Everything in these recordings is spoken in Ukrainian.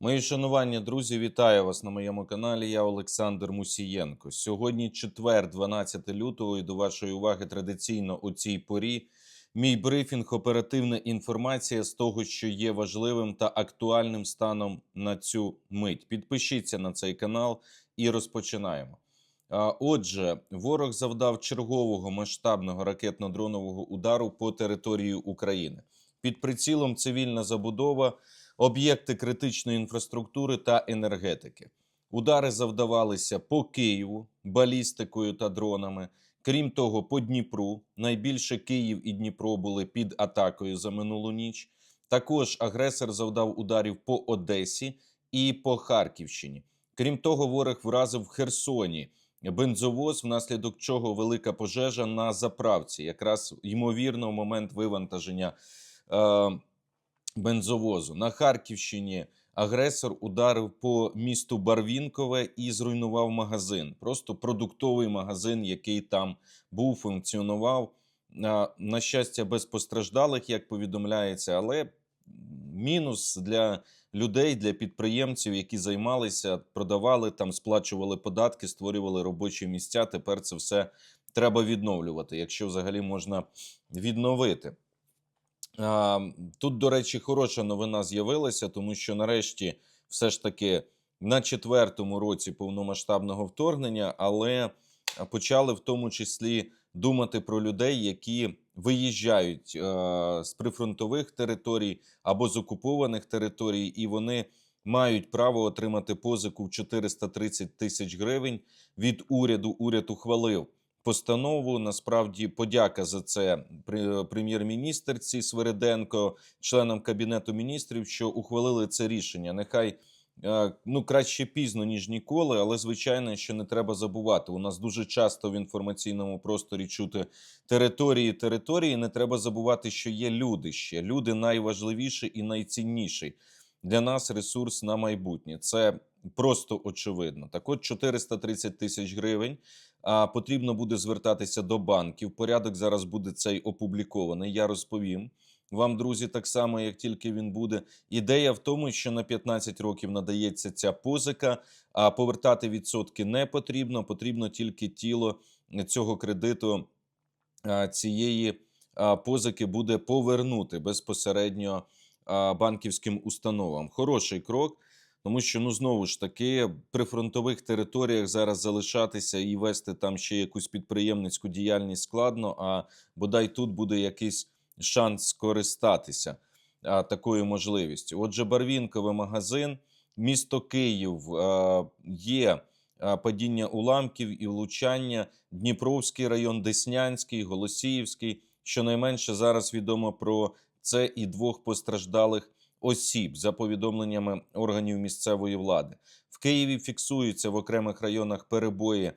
Мої шанування, друзі, вітаю вас на моєму каналі. Я Олександр Мусієнко. Сьогодні четвер, 12 лютого, і до вашої уваги традиційно у цій порі. Мій брифінг, оперативна інформація з того, що є важливим та актуальним станом на цю мить. Підпишіться на цей канал і розпочинаємо. Отже, ворог завдав чергового масштабного ракетно-дронового удару по території України. Під прицілом цивільна забудова, об'єкти критичної інфраструктури та енергетики. Удари завдавалися по Києву балістикою та дронами. Крім того, по Дніпру найбільше Київ і Дніпро були під атакою за минулу ніч. Також агресор завдав ударів по Одесі і по Харківщині. Крім того, ворог вразив в Херсоні бензовоз, внаслідок чого велика пожежа на заправці, якраз ймовірно, в момент вивантаження е, бензовозу. На Харківщині агресор ударив по місту Барвінкове і зруйнував магазин. Просто продуктовий магазин, який там був, функціонував. На, щастя, без постраждалих, як повідомляється, але мінус для людей, для підприємців, які займалися, продавали там, сплачували податки, створювали робочі місця. Тепер це все треба відновлювати, якщо взагалі можна відновити. Тут, до речі, хороша новина з'явилася, тому що нарешті все ж таки на четвертому році повномасштабного вторгнення, але почали в тому числі думати про людей, які виїжджають е, з прифронтових територій або з окупованих територій, і вони мають право отримати позику в 430 тисяч гривень від уряду. Уряд ухвалив постанову. Насправді, подяка за це Пре- прем'єр-міністерці Свириденко, членам кабінету міністрів, що ухвалили це рішення. Нехай е, ну краще пізно ніж ніколи, але звичайно, що не треба забувати. У нас дуже часто в інформаційному просторі чути території, території. Не треба забувати, що є люди ще. Люди найважливіші і найцінніші для нас ресурс на майбутнє. Це просто очевидно. Так, от 430 тисяч гривень. А потрібно буде звертатися до банків. Порядок зараз буде цей опублікований. Я розповім вам, друзі, так само, як тільки він буде. Ідея в тому, що на 15 років надається ця позика, а повертати відсотки не потрібно. Потрібно тільки тіло цього кредиту цієї позики буде повернути безпосередньо банківським установам. Хороший крок. Тому що ну знову ж таки при фронтових територіях зараз залишатися і вести там ще якусь підприємницьку діяльність складно. А бодай тут буде якийсь шанс скористатися а, такою можливістю. Отже, Барвінковий магазин, місто Київ а, є падіння уламків і влучання. Дніпровський район, Деснянський, Голосіївський. Щонайменше зараз відомо про це і двох постраждалих осіб за повідомленнями органів місцевої влади. В Києві фіксуються в окремих районах перебої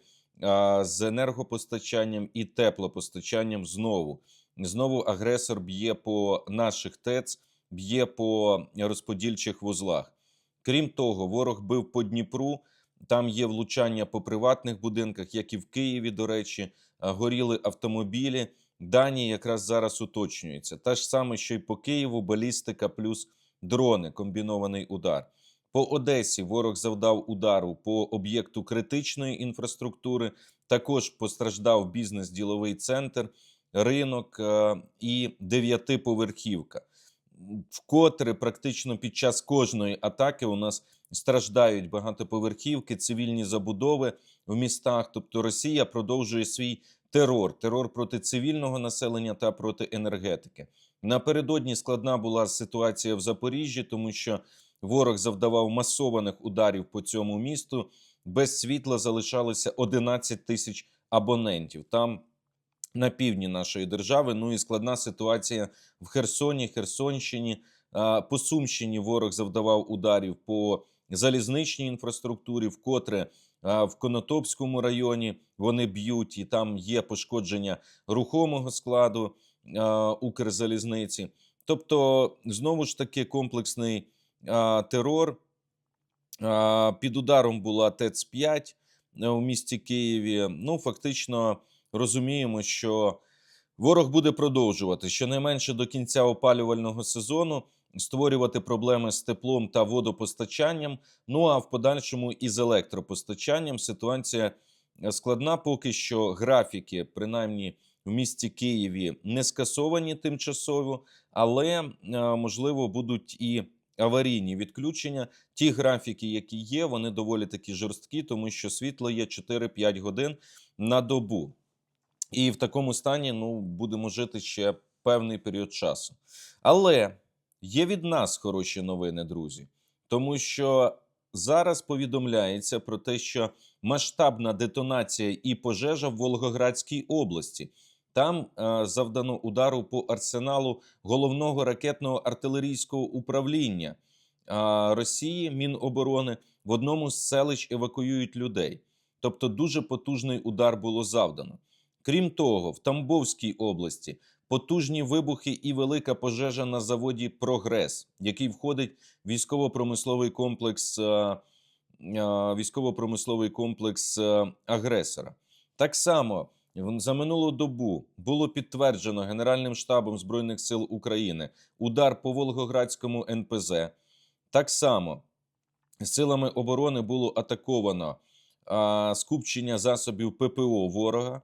з енергопостачанням і теплопостачанням. Знову знову агресор б'є по наших ТЕЦ, б'є по розподільчих вузлах. Крім того, ворог бив по Дніпру. Там є влучання по приватних будинках, як і в Києві. До речі, горіли автомобілі. Дані якраз зараз уточнюються. Та ж саме, що й по Києву, балістика плюс дрони, комбінований удар. По Одесі ворог завдав удару по об'єкту критичної інфраструктури. Також постраждав бізнес-діловий центр, ринок е, і дев'ятиповерхівка. Вкотре практично під час кожної атаки у нас страждають багатоповерхівки, цивільні забудови в містах. Тобто Росія продовжує свій терор, терор проти цивільного населення та проти енергетики. Напередодні складна була ситуація в Запоріжжі, тому що ворог завдавав масованих ударів по цьому місту. Без світла залишалося 11 тисяч абонентів. Там на півдні нашої держави. Ну і складна ситуація в Херсоні, Херсонщині. По Сумщині ворог завдавав ударів по залізничній інфраструктурі, вкотре в Конотопському районі вони б'ють, і там є пошкодження рухомого складу Укрзалізниці. Тобто, знову ж таки, комплексний терор. Під ударом була ТЕЦ-5 у місті Києві. Ну, фактично, розуміємо, що ворог буде продовжувати щонайменше до кінця опалювального сезону. Створювати проблеми з теплом та водопостачанням. Ну а в подальшому і з електропостачанням ситуація е, складна. Поки що графіки, принаймні в місті Києві, не скасовані тимчасово, але е, можливо будуть і аварійні відключення. Ті графіки, які є, вони доволі такі жорсткі, тому що світло є 4-5 годин на добу. І в такому стані ну, будемо жити ще певний період часу. Але є від нас хороші новини, друзі, тому що зараз повідомляється про те, що масштабна детонація і пожежа в Волгоградській області. Там е, завдано удару по арсеналу головного ракетного артилерійського управління е, Росії Міноборони в одному з селищ евакуюють людей. Тобто дуже потужний удар було завдано. Крім того, в Тамбовській області потужні вибухи і велика пожежа на заводі Прогрес, який входить в військово-промисловий комплекс, е, е, військово-промисловий комплекс е, агресора. Так само за минулу добу було підтверджено Генеральним штабом Збройних сил України удар по Волгоградському НПЗ. Так само силами оборони було атаковано а, скупчення засобів ППО ворога.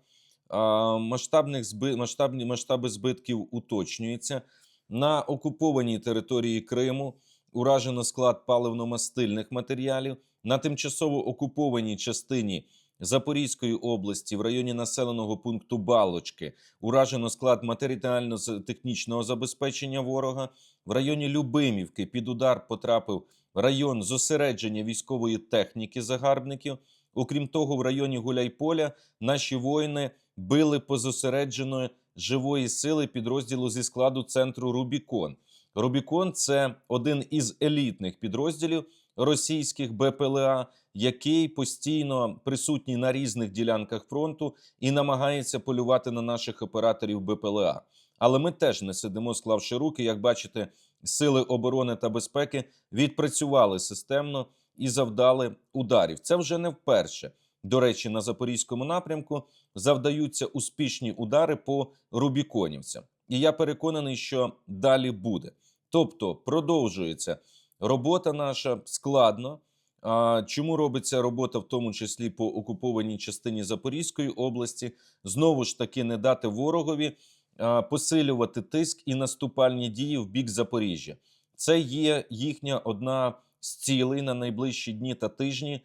Масштабних зби... масштабні масштаби збитків уточнюються. На окупованій території Криму уражено склад паливно-мастильних матеріалів. На тимчасово окупованій частині Запорізької області в районі населеного пункту Балочки уражено склад матеріально-технічного забезпечення ворога. В районі Любимівки під удар потрапив район зосередження військової техніки загарбників. Окрім того, в районі Гуляйполя наші воїни били по зосередженої живої сили підрозділу зі складу центру Рубікон. Рубікон це один із елітних підрозділів російських БПЛА, який постійно присутній на різних ділянках фронту і намагається полювати на наших операторів БПЛА. Але ми теж не сидимо, склавши руки. Як бачите, сили оборони та безпеки відпрацювали системно і завдали ударів. Це вже не вперше. До речі, на запорізькому напрямку завдаються успішні удари по Рубіконівцям. І я переконаний, що далі буде. Тобто продовжується робота наша складно. А чому робиться робота, в тому числі по окупованій частині Запорізької області? Знову ж таки, не дати ворогові а, посилювати тиск і наступальні дії в бік Запоріжжя. Це є їхня одна з цілей на найближчі дні та тижні.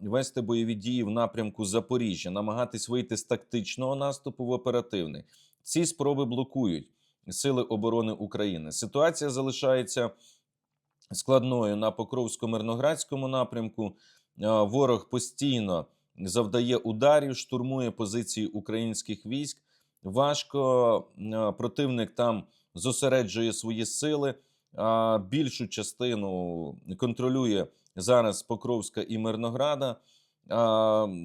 Вести бойові дії в напрямку Запоріжжя, намагатись вийти з тактичного наступу в оперативний. Ці спроби блокують сили оборони України. Ситуація залишається складною на Покровсько-Мирноградському напрямку. Ворог постійно завдає ударів, штурмує позиції українських військ. Важко противник там зосереджує свої сили. Більшу частину контролює зараз Покровська і Мирнограда.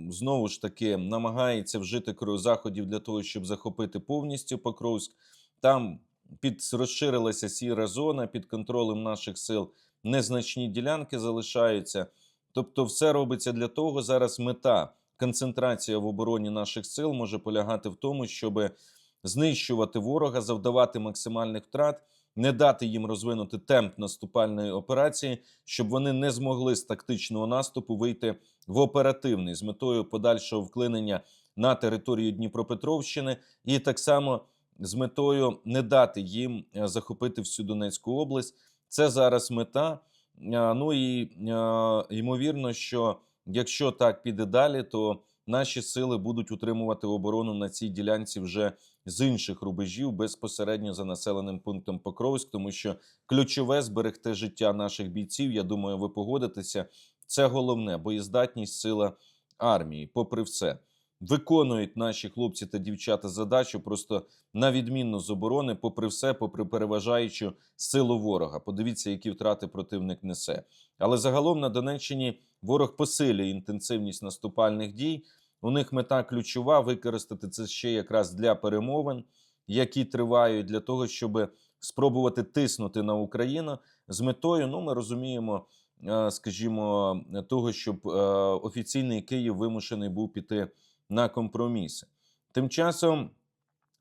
Знову ж таки намагається вжити заходів для того, щоб захопити повністю Покровськ. Там під розширилася сіра зона під контролем наших сил. Незначні ділянки залишаються. Тобто, все робиться для того. Зараз мета концентрація в обороні наших сил може полягати в тому, щоб знищувати ворога, завдавати максимальних втрат, не дати їм розвинути темп наступальної операції, щоб вони не змогли з тактичного наступу вийти в оперативний з метою подальшого вклинення на територію Дніпропетровщини, і так само з метою не дати їм е, захопити всю Донецьку область. Це зараз мета. Е, Ну і е, ймовірно, що якщо так піде далі, то наші сили будуть утримувати оборону на цій ділянці вже з інших рубежів безпосередньо за населеним пунктом Покровськ, тому що ключове зберегти життя наших бійців. Я думаю, ви погодитеся. Це головне боєздатність сила армії, попри все. Виконують наші хлопці та дівчата задачу просто на відмінно з оборони, попри все, попри переважаючу силу ворога. Подивіться, які втрати противник несе. Але загалом на Донеччині ворог посилює інтенсивність наступальних дій. У них мета ключова використати це ще якраз для перемовин, які тривають для того, щоб спробувати тиснути на Україну з метою. Ну, ми розуміємо, е, скажімо, того, щоб е, офіційний Київ вимушений був піти на компроміси. Тим часом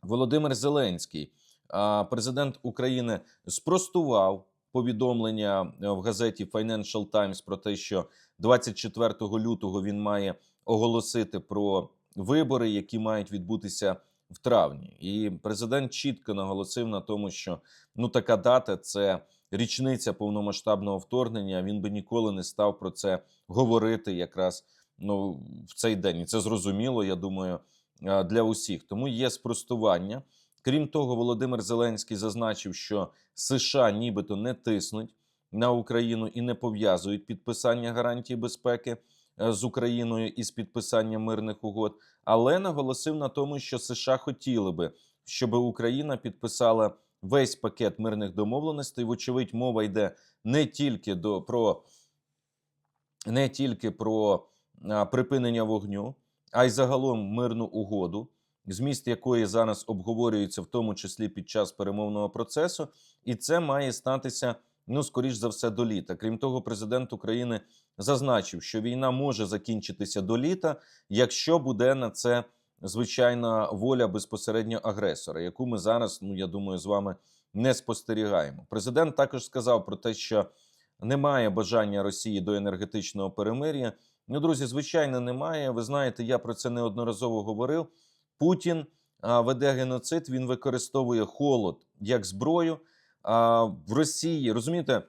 Володимир Зеленський Президент України спростував повідомлення е, в газеті Financial Times про те, що 24 лютого він має оголосити про вибори, які мають відбутися в травні. І президент чітко наголосив на тому, що ну така дата це річниця повномасштабного вторгнення. Він би ніколи не став про це говорити якраз ну в цей день. І це зрозуміло, я думаю, е, для усіх. Тому є спростування. Крім того, Володимир Зеленський зазначив, що США нібито не тиснуть на Україну і не пов'язують підписання гарантій безпеки е, з Україною із підписанням мирних угод, але наголосив на тому, що США хотіли би, щоб Україна підписала весь пакет мирних домовленостей. Вочевидь, мова йде не тільки до про не тільки про припинення вогню, а й загалом мирну угоду, зміст якої зараз обговорюється, в тому числі під час перемовного процесу, і це має статися ну скоріш за все до літа. Крім того, президент України зазначив, що війна може закінчитися до літа, якщо буде на це звичайна воля безпосередньо агресора, яку ми зараз, ну я думаю, з вами не спостерігаємо. Президент також сказав про те, що немає бажання Росії до енергетичного перемир'я. Ну, друзі, звичайно, немає. Ви знаєте, я про це неодноразово говорив. Путін веде геноцид, він використовує холод як зброю. А в Росії розумієте,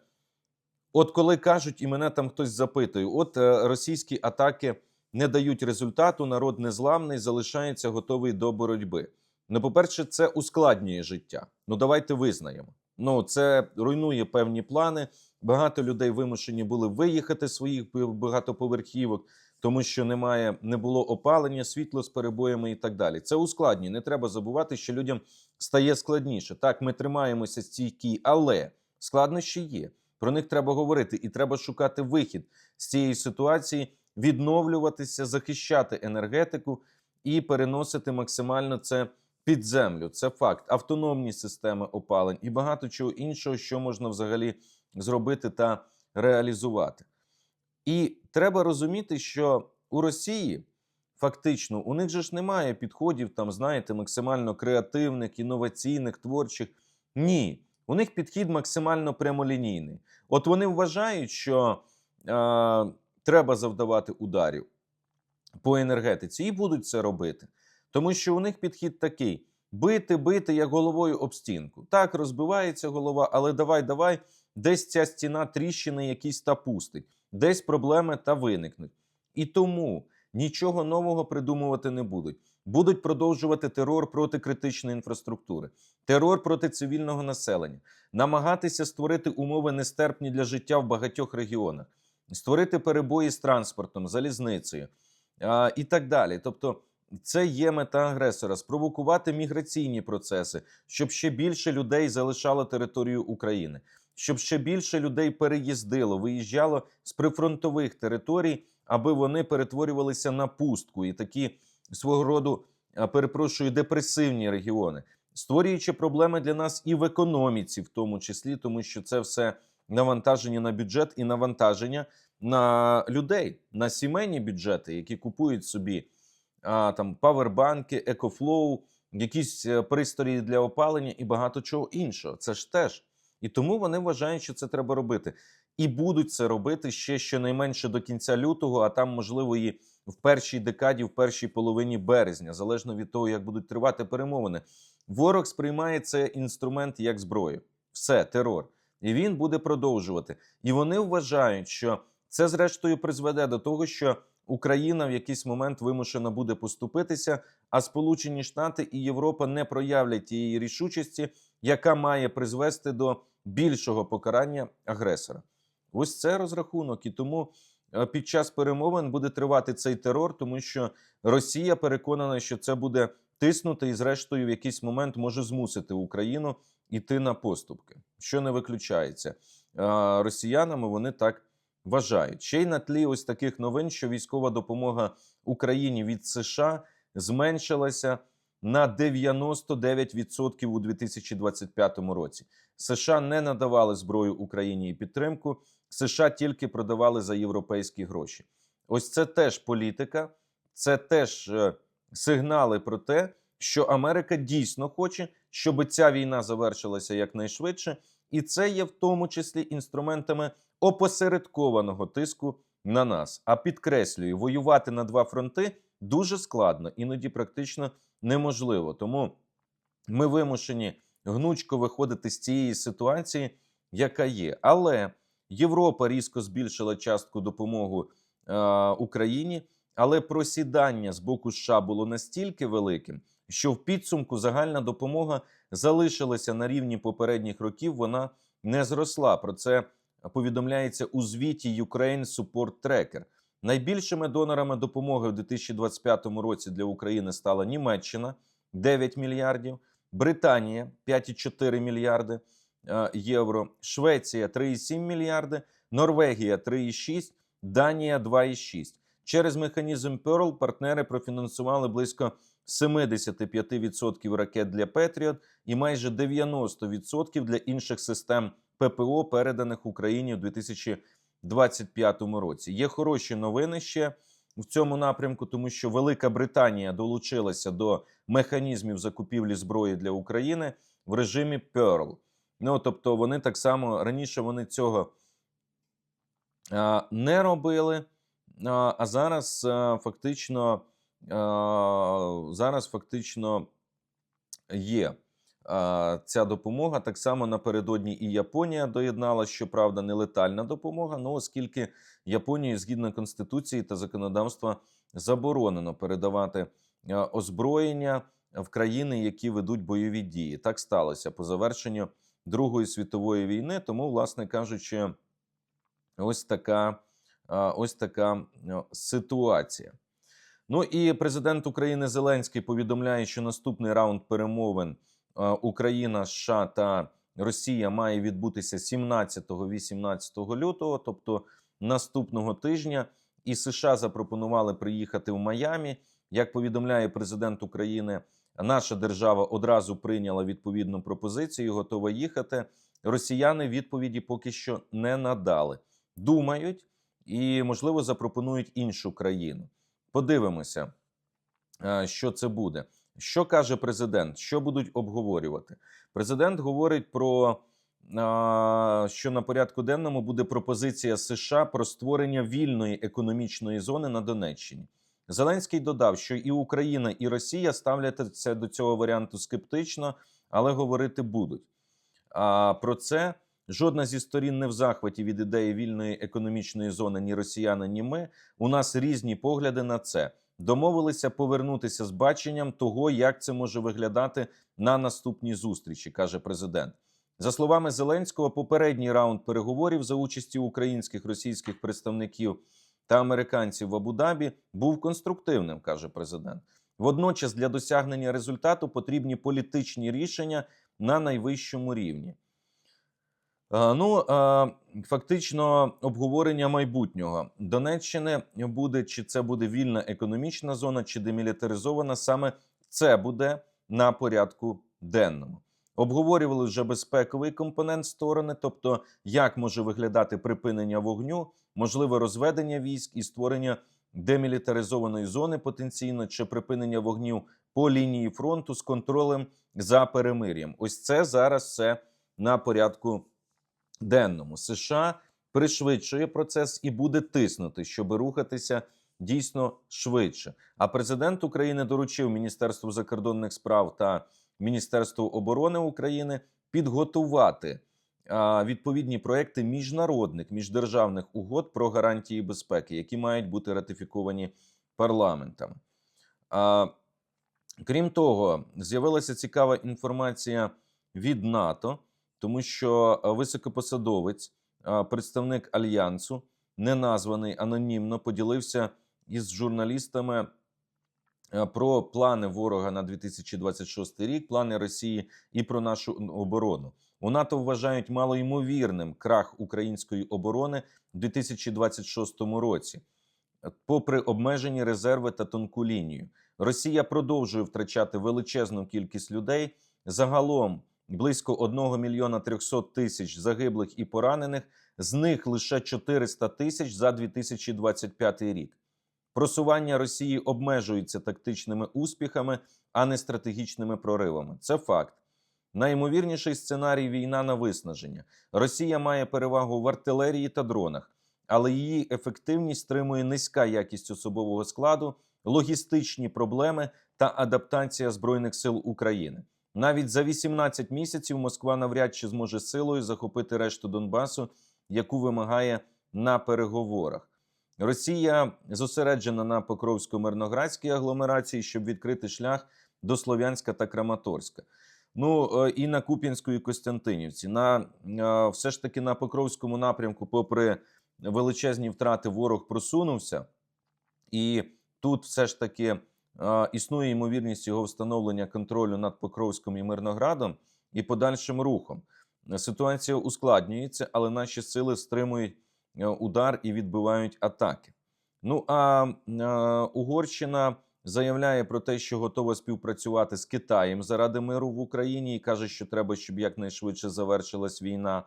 от коли кажуть, і мене там хтось запитує, от е, російські атаки не дають результату, народ незламний, залишається готовий до боротьби. Ну, по-перше, це ускладнює життя. Ну, давайте визнаємо. Ну, це руйнує певні плани. Багато людей вимушені були виїхати з своїх багатоповерхівок, тому що немає, не було опалення, світло з перебоями і так далі. Це ускладнює. Не треба забувати, що людям стає складніше. Так, ми тримаємося стійкі, але складнощі є. Про них треба говорити, і треба шукати вихід з цієї ситуації, відновлюватися, захищати енергетику і переносити максимально це під землю. Це факт. Автономні системи опалень і багато чого іншого, що можна взагалі зробити та реалізувати. І треба розуміти, що у Росії фактично у них же ж немає підходів, там, знаєте, максимально креативних, інноваційних, творчих. Ні, у них підхід максимально прямолінійний. От вони вважають, що е, треба завдавати ударів по енергетиці і будуть це робити. Тому що у них підхід такий: бити, бити як головою об стінку. Так, розбивається голова, але давай, давай, десь ця стіна тріщини якісь та пустить, десь проблеми та виникнуть. І тому нічого нового придумувати не будуть. Будуть продовжувати терор проти критичної інфраструктури, терор проти цивільного населення, намагатися створити умови нестерпні для життя в багатьох регіонах, створити перебої з транспортом, залізницею а, і так далі. Тобто, це є мета агресора спровокувати міграційні процеси, щоб ще більше людей залишало територію України, щоб ще більше людей переїздило, виїжджало з прифронтових територій, аби вони перетворювалися на пустку і такі свого роду, перепрошую, депресивні регіони, створюючи проблеми для нас і в економіці, в тому числі, тому що це все навантаження на бюджет і навантаження на людей, на сімейні бюджети, які купують собі а, там павербанки, екофлоу, якісь е, пристрої для опалення і багато чого іншого. Це ж теж. І тому вони вважають, що це треба робити. І будуть це робити ще щонайменше до кінця лютого, а там, можливо, і в першій декаді, в першій половині березня, залежно від того, як будуть тривати перемовини. Ворог сприймає цей інструмент як зброю. Все, терор. І він буде продовжувати. І вони вважають, що це, зрештою, призведе до того, що Україна в якийсь момент вимушена буде поступитися, а Сполучені Штати і Європа не проявлять тієї рішучості, яка має призвести до більшого покарання агресора. Ось це розрахунок, і тому е, під час перемовин буде тривати цей терор, тому що Росія переконана, що це буде тиснути, і, зрештою, в якийсь момент може змусити Україну йти на поступки, що не виключається. Росіянами вони так вважають. Ще й на тлі ось таких новин, що військова допомога Україні від США зменшилася на 99% у 2025 році. США не надавали зброю Україні і підтримку. США тільки продавали за європейські гроші. Ось це теж політика, це теж е, сигнали про те, що Америка дійсно хоче, щоб ця війна завершилася якнайшвидше, і це є в тому числі інструментами опосередкованого тиску на нас. А підкреслюю, воювати на два фронти дуже складно, іноді практично неможливо. Тому ми вимушені гнучко виходити з цієї ситуації, яка є. Але Європа різко збільшила частку допомоги е, Україні, але просідання з боку США було настільки великим, що в підсумку загальна допомога залишилася на рівні попередніх років. Вона не зросла. Про це повідомляється у звіті Ukraine Support Tracker. Найбільшими донорами допомоги в 2025 році для України стала Німеччина 9 мільярдів, Британія 5,4 мільярди е, євро, Швеція 3,7 мільярди, Норвегія 3,6, Данія 2,6. Через механізм Pearl партнери профінансували близько 75% ракет для Петріот і майже 90% для інших систем ППО, переданих Україні у 2025 році. Є хороші новини ще в цьому напрямку, тому що Велика Британія долучилася до механізмів закупівлі зброї для України в режимі Pearl. Ну тобто, вони так само раніше вони цього не робили. А, зараз а, фактично зараз фактично є ця допомога. Так само напередодні і Японія доєдналася, щоправда, не летальна допомога. Ну, оскільки Японії згідно конституції та законодавства заборонено передавати озброєння в країни, які ведуть бойові дії. Так сталося по завершенню Другої світової війни. Тому, власне кажучи, ось така, ось така ситуація. Ну і президент України Зеленський повідомляє, що наступний раунд перемовин Україна, США та Росія має відбутися 17-18 лютого, тобто наступного тижня. І США запропонували приїхати в Майамі. Як повідомляє президент України, наша держава одразу прийняла відповідну пропозицію, готова їхати. Росіяни відповіді поки що не надали. Думають і, можливо, запропонують іншу країну. Подивимося, е, що це буде. Що каже президент? Що будуть обговорювати? Президент говорить про що на порядку денному буде пропозиція США про створення вільної економічної зони на Донеччині. Зеленський додав, що і Україна, і Росія ставляться до цього варіанту скептично, але говорити будуть. А про це жодна зі сторін не в захваті від ідеї вільної економічної зони ні росіяни, ні ми. У нас різні погляди на це. Домовилися повернутися з баченням того, як це може виглядати на наступній зустрічі, каже президент. За словами Зеленського, попередній раунд переговорів за участі українських російських представників та американців в Абу-Дабі був конструктивним, каже президент. Водночас для досягнення результату потрібні політичні рішення на найвищому рівні. Е, Ну, е, фактично, обговорення майбутнього Донеччини буде чи це буде вільна економічна зона, чи демілітаризована. Саме це буде на порядку денному. Обговорювали вже безпековий компонент сторони, тобто як може виглядати припинення вогню, можливе розведення військ і створення демілітаризованої зони потенційно чи припинення вогню по лінії фронту з контролем за перемир'ям. Ось це зараз все на порядку денному. США пришвидшує процес і буде тиснути, щоб рухатися дійсно швидше. А президент України доручив Міністерству закордонних справ та Міністерству оборони України підготувати відповідні проекти міжнародних міждержавних угод про гарантії безпеки, які мають бути ратифіковані парламентами. Крім того, з'явилася цікава інформація від НАТО, тому що високопосадовець, представник альянсу, неназваний анонімно, поділився із журналістами е, про плани ворога на 2026 рік, плани Росії і про нашу оборону. У НАТО вважають малоймовірним крах української оборони в 2026 році, е, попри обмежені резерви та тонку лінію. Росія продовжує втрачати величезну кількість людей. Загалом близько 1 мільйона 300 тисяч загиблих і поранених. З них лише 400 тисяч за 2025 рік. Просування Росії обмежується тактичними успіхами, а не стратегічними проривами. Це факт. Найімовірніший сценарій війна на виснаження. Росія має перевагу в артилерії та дронах, але її ефективність стримує низька якість особового складу, логістичні проблеми та адаптація збройних сил України. Навіть за 18 місяців Москва навряд чи зможе силою захопити решту Донбасу, яку вимагає на переговорах. Росія зосереджена на Покровсько-Мирноградській агломерації, щоб відкрити шлях до Слов'янська та Краматорська. Ну е, і на Куп'янську і Костянтинівці. На е, все ж таки на Покровському напрямку, попри величезні втрати, ворог просунувся, і тут все ж таки існує ймовірність його встановлення контролю над Покровськом і Мирноградом і подальшим рухом. Ситуація ускладнюється, але наші сили стримують е, удар і відбивають атаки. Ну а е, Угорщина заявляє про те, що готова співпрацювати з Китаєм заради миру в Україні, і каже, що треба, щоб якнайшвидше завершилась війна.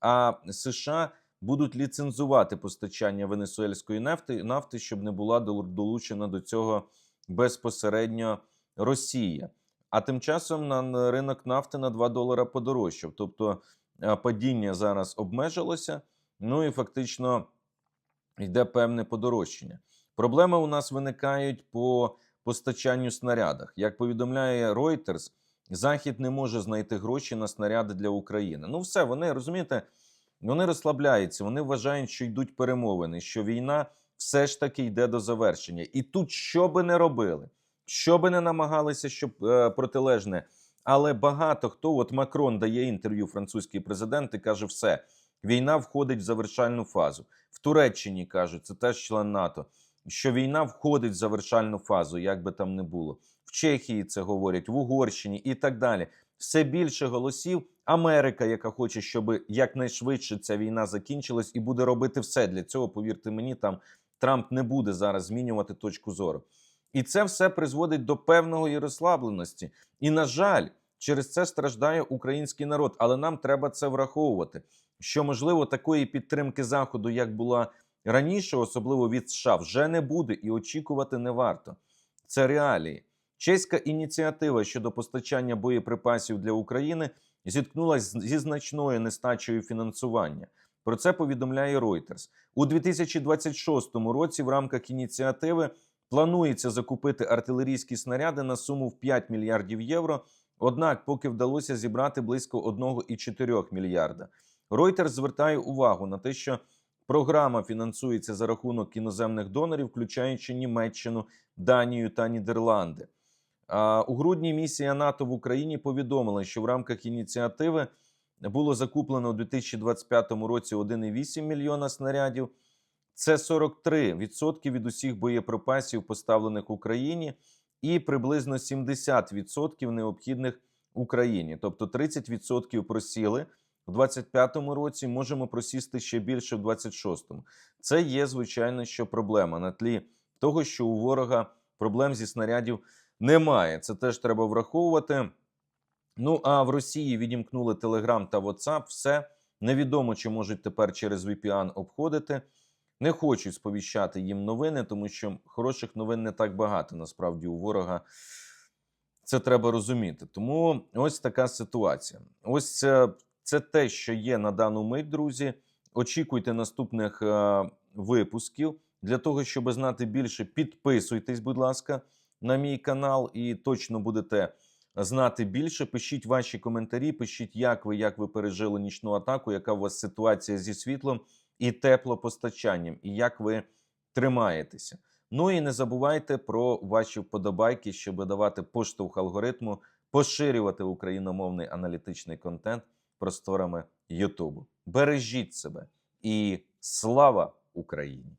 А США будуть ліцензувати постачання венесуельської нафти, нафти, щоб не була долучена до цього безпосередньо Росія. А тим часом на ринок нафти на 2 долара подорожчав. Тобто е, падіння зараз обмежилося, ну і фактично йде певне подорожчання. Проблеми у нас виникають по постачанню снарядах. Як повідомляє Reuters, Захід не може знайти гроші на снаряди для України. Ну, все, вони розумієте, вони розслабляються, вони вважають, що йдуть перемовини, що війна все ж таки йде до завершення. І тут що би не робили, що би не намагалися, щоб е, протилежне. Але багато хто, от Макрон дає інтерв'ю французький президент і каже, все, війна входить в завершальну фазу. В Туреччині кажуть, це теж член НАТО, що війна входить в завершальну фазу, як би там не було. В Чехії це говорять, в Угорщині і так далі. Все більше голосів. Америка, яка хоче, щоб якнайшвидше ця війна закінчилась, і буде робити все для цього. Повірте мені, там Трамп не буде зараз змінювати точку зору. І це все призводить до певної розслабленості. І, на жаль, через це страждає український народ. Але нам треба це враховувати. Що можливо такої підтримки заходу, як була раніше, особливо від США, вже не буде і очікувати не варто. Це реалії. Чеська ініціатива щодо постачання боєприпасів для України зіткнулася зі значною нестачею фінансування. Про це повідомляє Reuters. У 2026 році в рамках ініціативи планується закупити артилерійські снаряди на суму в 5 мільярдів євро. Однак, поки вдалося зібрати близько 1,4 мільярда. Reuters звертає увагу на те, що програма фінансується за рахунок іноземних донорів, включаючи Німеччину, Данію та Нідерланди. А у грудні місія НАТО в Україні повідомила, що в рамках ініціативи було закуплено у 2025 році 1,8 мільйона снарядів. Це 43% від усіх боєприпасів, поставлених Україні, і приблизно 70% необхідних Україні. Тобто 30% просіли в 25-му році. Можемо просісти ще більше в 26-му. Це є звичайно, що проблема на тлі того, що у ворога проблем зі снарядів немає. Це теж треба враховувати. Ну а в Росії відімкнули Telegram та WhatsApp. Все невідомо, чи можуть тепер через VPN обходити. Не хочуть сповіщати їм новини, тому що хороших новин не так багато. Насправді у ворога це треба розуміти. Тому ось така ситуація. Ось це, це те, що є на дану мить, друзі. Очікуйте наступних е, випусків. Для того, щоб знати більше, підписуйтесь, будь ласка, на мій канал, і точно будете знати більше. Пишіть ваші коментарі, пишіть, як ви, як ви пережили нічну атаку, яка у вас ситуація зі світлом і теплопостачанням, і як ви тримаєтеся. Ну і не забувайте про ваші вподобайки, щоб давати поштовх алгоритму, поширювати україномовний аналітичний контент просторами Ютубу. Бережіть себе і слава Україні!